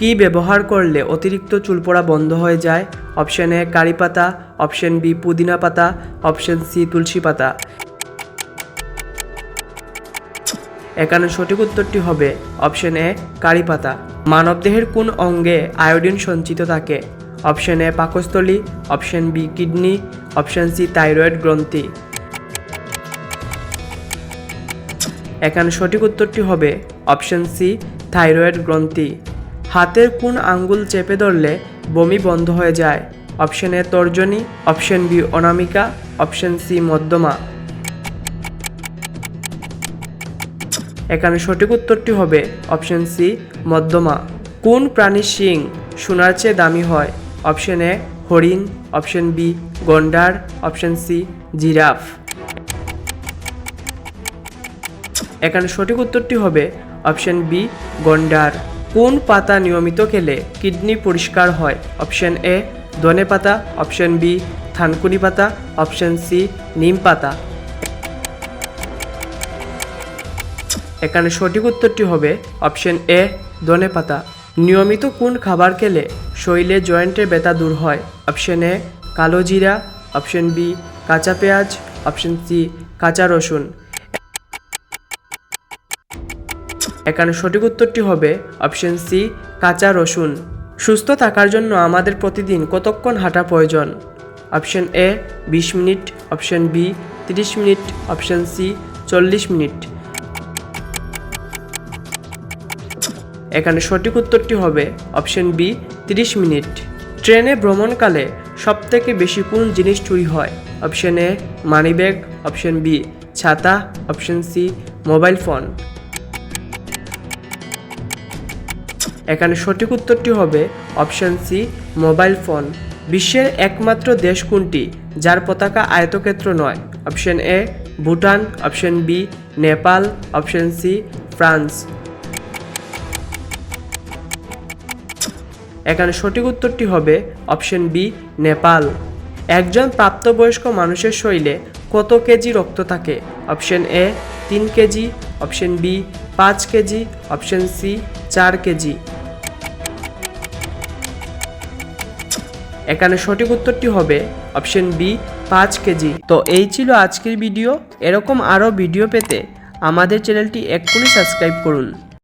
কি ব্যবহার করলে অতিরিক্ত চুল পড়া বন্ধ হয়ে যায়? অপশন এ, কারি পাতা। অপশন বি, পুদিনা পাতা। অপশন সি, তুলসী পাতা। এখানে সঠিক উত্তরটি হবে অপশন এ, কারি পাতা। মানবদেহের কোন অঙ্গে আয়োডিন সঞ্চিত থাকে? অপশন এ, পাকস্থলী। Option B, kidney. Option C, thyroid গ্রন্থি। এখানে সঠিক উত্তরটি হবে অপশন সি, থাইরয়েড গ্রন্থি। হাতের কোন আঙ্গুল চেপে ধরলে বমি বন্ধ হয়ে যায়। অপশন এ তর্জনী, অপশন বি অনামিকা, অপশন সি মধ্যমা এখানে সঠিক উত্তরটি হবে অপশন সি মধ্যমা কোন প্রাণীর শিং সোনার চেয়ে দামি হয়? অপশন এ হরিণ, অপশন বি গন্ডার, অপশন সি জিরাফ। এখানে সঠিক উত্তরটি হবে অপশন বি গন্ডার। কোন পাতা নিয়মিত খেলে কিডনি পরিষ্কার হয়? অপশন এ, ধনে পাতা। অপশন বি, থানকুনি পাতা। অপশন সি, নিম পাতা। এখানে সঠিক উত্তরটি হবে অপশন এ, ধনে পাতা। নিয়মিত কোন খাবার খেলে শরীরে জয়েন্টের ব্যথা দূর হয়? অপশন এ, কালো জিরা। অপশন বি, কাঁচা পেঁয়াজ। অপশন সি, কাঁচা রসুন। এখানে সঠিক উত্তরটি হবে অপশন সি, কাঁচা রসুন। সুস্থ থাকার জন্য আমাদের প্রতিদিন কতক্ষণ হাঁটা প্রয়োজন? অপশন এ, বিশ মিনিট। অপশন বি, তিরিশ মিনিট। অপশন সি, চল্লিশ মিনিট। এখানে সঠিক উত্তরটি হবে অপশন বি, তিরিশ মিনিট। ট্রেনে ভ্রমণকালে সবথেকে বেশি কোন জিনিস চুরি হয়? Option A, money bag. Option B, ছাতা। Option C, mobile phone. এখানে সঠিক উত্তরটি হবে অপশন সি, মোবাইল ফোন। বিশ্বের একমাত্র দেশ কোনটি? যার পতাকা আয়তক্ষেত্র নয়। Option A, Bhutan. Option B, Nepal. Option C, France. এখানে সঠিক উত্তরটি হবে অপশন বি, নেপাল। একজন প্রাপ্তবয়স্ক মানুষের শরীরে কত কেজি রক্ত থাকে? অপশন এ, তিন কেজি। অপশন বি, পাঁচ কেজি। অপশন সি, চার কেজি। এখানে সঠিক উত্তরটি হবে অপশন বি, পাঁচ কেজি। তো এই ছিল আজকের ভিডিও। এরকম আরও ভিডিও পেতে আমাদের চ্যানেলটি এক্ষুনি সাবস্ক্রাইব করুন।